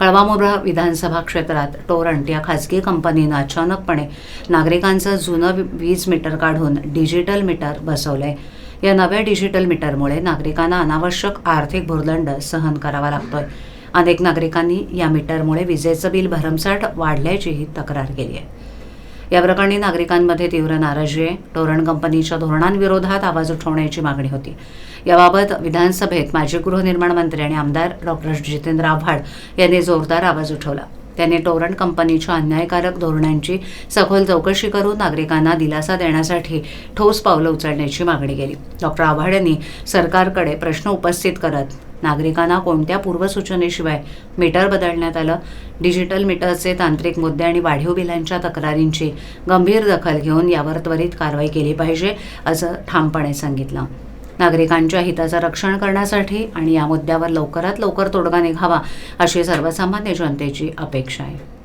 कळवामुरा विधानसभा क्षेत्रात टोरंट या खाजगी कंपनीनं अचानकपणे नागरिकांचं जुनं वीज मीटर काढून डिजिटल मीटर बसवलं आहे या नव्या डिजिटल मीटरमुळे नागरिकांना अनावश्यक आर्थिक भुर्दंड सहन करावा लागतोय. अनेक नागरिकांनी या मीटरमुळे विजेचं बिल भरमसाठ वाढल्याचीही तक्रार केली आहे या प्रकरणी नागरिकांमध्ये तीव्र नाराजी आहे. टोरण कंपनीच्या धोरणांविरोधात आवाज उठवण्याची मागणी होती. याबाबत विधानसभेत माजी गृहनिर्माण मंत्री आणि आमदार डॉक्टर जितेंद्र आव्हाड यांनी जोरदार आवाज उठवला. त्यांनी टोरण कंपनीच्या अन्यायकारक धोरणांची सखोल चौकशी करून नागरिकांना दिलासा देण्यासाठी ठोस पावलं उचलण्याची मागणी केली. डॉक्टर आव्हाड यांनी सरकारकडे प्रश्न उपस्थित करत नागरिकांना कोणत्या पूर्वसूचनेशिवाय मीटर बदलण्यात आलं? डिजिटल मीटरचे तांत्रिक मुद्दे आणि वाढीव बिलांच्या तक्रारींची गंभीर दखल घेऊन यावर त्वरित कारवाई केली पाहिजे असं ठामपणे सांगितलं. नागरिकांच्या हिताचं रक्षण करण्यासाठी आणि या मुद्द्यावर लवकरात लवकर तोडगा निघावा अशी सर्वसामान्य जनतेची अपेक्षा आहे.